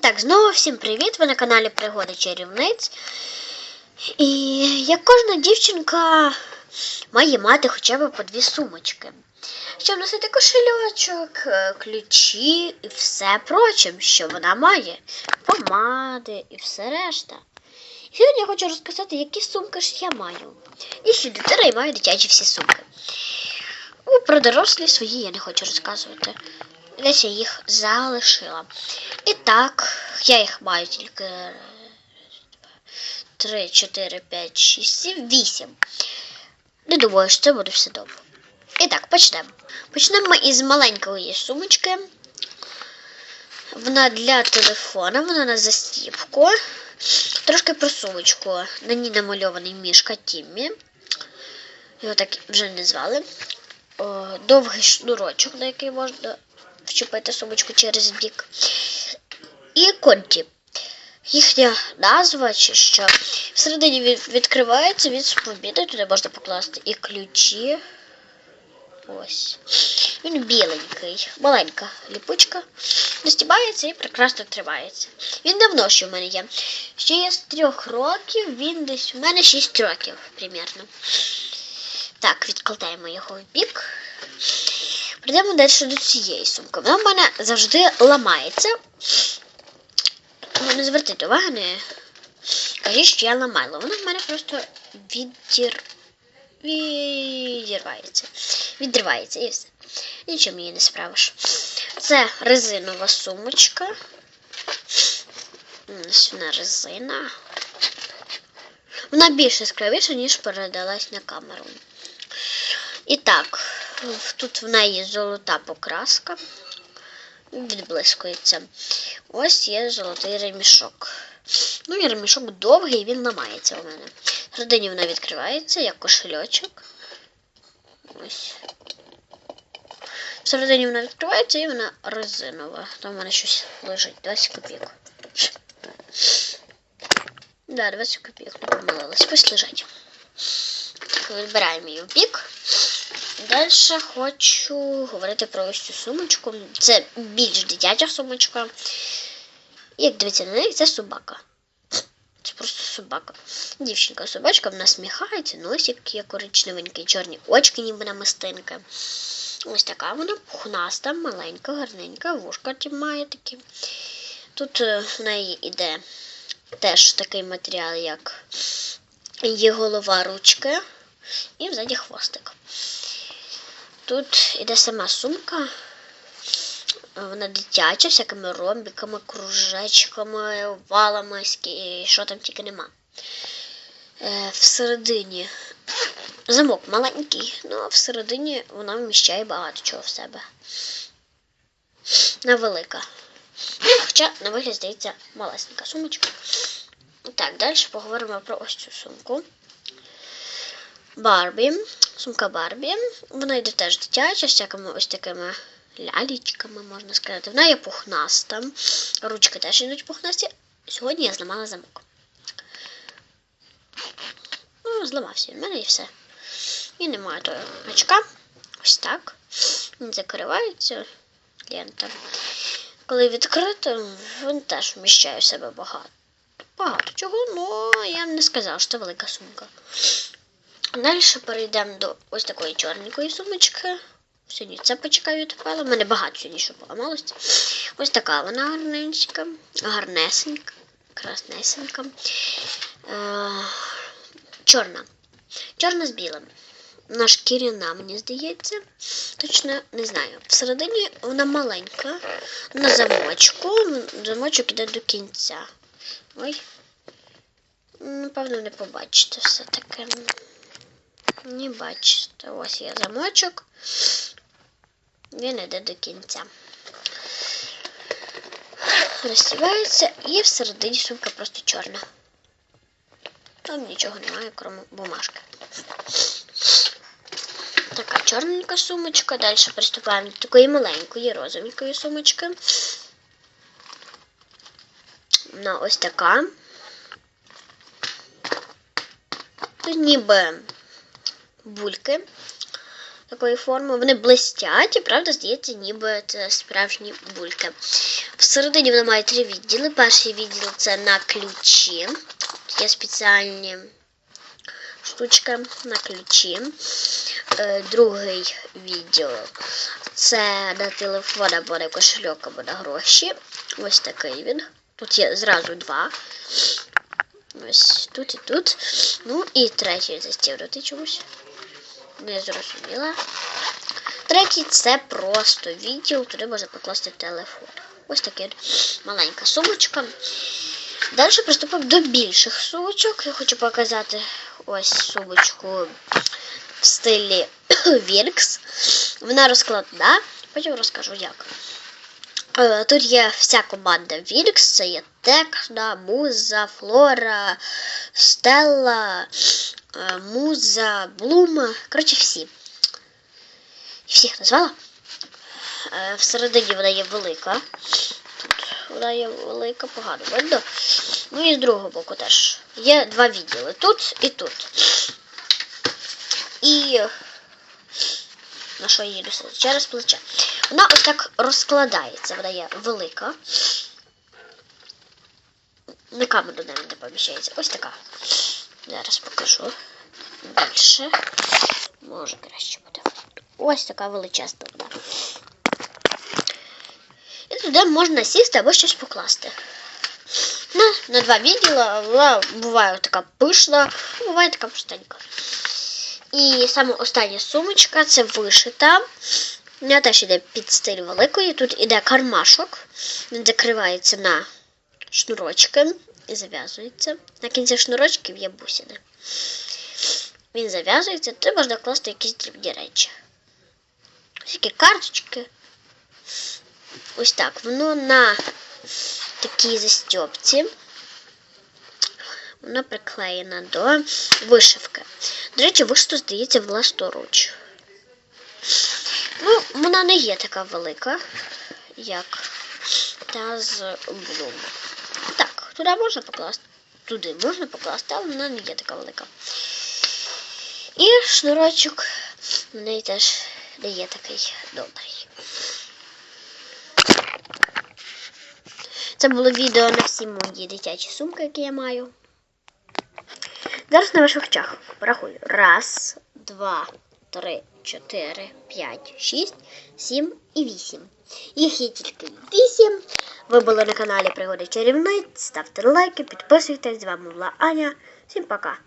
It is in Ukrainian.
так, знову всім привіт! Ви на каналі Пригоди Чарівниць. І як кожна дівчинка має мати хоча б по дві сумочки. Щоб носити кошельочок, е, ключі і все прочим, що вона має. Помади і все решта. Сьогодні я хочу розказати, які сумки ж я маю. І що і маю дитячі всі сумки. Ну, Про дорослі свої я не хочу розказувати. Десь я їх залишила. І так, я їх маю тільки 3, 4, 5, 6, 7, 8. Не думаю, що це буде все добре. І так, почнемо. Почнемо ми із маленької сумочки. Вона для телефона, вона на застіпку. Трошки про сумочку. На ній намальований мішка Тіммі. Його так вже не звали. О, довгий шнурочок, на який можна вчепити сумочку через бік. І конті. Їхня назва, чи що. Всередині відкривається від спобіди, туди можна покласти і ключі. Ось. Він біленький, маленька ліпучка. Настібається і прекрасно тримається. Він давно ще в мене є. Ще є з трьох років, він десь у мене 6 років, примірно. Так, відкладаємо його в бік. Прийдемо далі до цієї сумки. Вона в мене завжди ламається. Не звертайте уваги, не кажіть, що я ламала. Вона в мене просто віддір... відірвається. Відривається і все. Нічим її не справиш. Це резинова сумочка. Ось вона резина. Вона більш яскравіша, ніж передалась на камеру. І так, тут в неї золота покраска. Відблискується. Ось є золотий ремішок. Ну і ремішок довгий, він ламається у мене. Всередині вона відкривається, як кошельочок. Ось. Всередині вона відкривається і вона резинова. Там в мене щось лежить. 20 копійок. Да, 20 копійок не помилилась. Пусть лежать. Так, Відбираємо її в бік. Далі хочу говорити про ось цю сумочку. Це більш дитяча сумочка. Як дивіться на неї, це собака. Це просто собака. Дівчинка собачка, вона сміхається, носик є коричневенький, чорні очки, ніби намистинки. Ось така вона пухнаста, маленька, гарненька, вушка має такі. Тут е, в неї іде теж такий матеріал, як її голова ручки і взаді хвостик. Тут іде сама сумка. Вона дитяча, всякими ромбиками, кружечками, валами, і що там тільки нема. Е, всередині замок маленький, ну а всередині вона вміщає багато чого в себе. Вона велика. Хоча, на вигляд, здається, малесенька сумочка. Так, далі поговоримо про ось цю сумку. Барбі. Сумка Барбі. Вона йде теж дитяча, з всякими ось такими лялічками, можна сказати. Вона є пухнаста. Ручки теж йдуть пухнасті. Сьогодні я зламала замок. Ну, зламався в мене і все. І немає того гачка. Ось так. Він закривається лента. Коли відкрито, він теж вміщає в себе багато. Багато чого, але я б не сказала, що це велика сумка. Далі перейдемо до ось такої чорненької сумочки. Сьогодні це почекаю відпала. У мене багато сьогодні що поламалося. Ось така вона гарненька, гарнесенька, краснесенька. Е, чорна. Чорна з білим. Вона шкіряна, мені здається. Точно не знаю. Всередині вона маленька. На замочку. Замочок іде до кінця. Ой. Напевно, не побачите все таке. Не бачите. Ось є замочок. Він йде до кінця. Розсівається і всередині сумка просто чорна. Там нічого немає, крім бумажки. Така чорненька сумочка. Далі приступаємо до такої маленької розовенької сумочки. Вона ось така. Тут ніби бульки такої форми. Вони блистять, і правда, здається, ніби це справжні бульки. Всередині вона має три відділи. Перший відділ це на ключі. Тут є спеціальні штучка на ключі. Е, другий відділ це на телефон або на кошельок або на гроші. Ось такий він. Тут є зразу два. Ось тут і тут. Ну і третій застібнутий чомусь. Не зрозуміла. Третій це просто відділ, туди можна покласти телефон. Ось така маленька сумочка. Далі приступимо до більших сумочок. Я хочу показати ось сумочку в стилі Віркс. Вона розкладна, потім розкажу як. Е, Тут є вся команда Віркс, це є Текна, Муза, Флора, Стелла, Муза, Блума. Коротше, всі. Всіх назвала. Е, Всередині вона є велика. Тут вона є велика, погано видно. Ну і з другого боку теж. Є два відділи. Тут і тут. І на що її носити? Через плече. Вона ось так розкладається, вона є велика. На камеру навіть не поміщається. Ось така. Зараз покажу. Більше. Може краще буде. Ось така величезна вона. І туди можна сісти або щось покласти. На, на два відділа вона буває така пишна, буває така простенька. І саме остання сумочка це вишита. Вона теж йде під стиль великої. Тут іде кармашок. Він закривається на шнурочки і зав'язується. На кінці шнурочків є бусини. Він зав'язується, тут можна класти якісь дрібні речі. Ось Такі карточки. Ось так. Воно на такій застьопці. Вона приклеєна до вишивки. До речі, вишито, здається, власноруч. Ну, вона не є така велика, як та з Bloom. Туди можна покласти. Туди можна покласти, але вона не є така велика. І шнурочок в неї теж не є такий добрий. Це було відео на всі мої дитячі сумки, які я маю. Зараз на ваших очах порахую. Раз, два, три, чотири, п'ять, шість, сім і вісім. Їх є тільки вісім. Ви були на каналі Пригоди Чарівниць. Ставте лайки, підписуйтесь. З вами була Аня. Всім пока.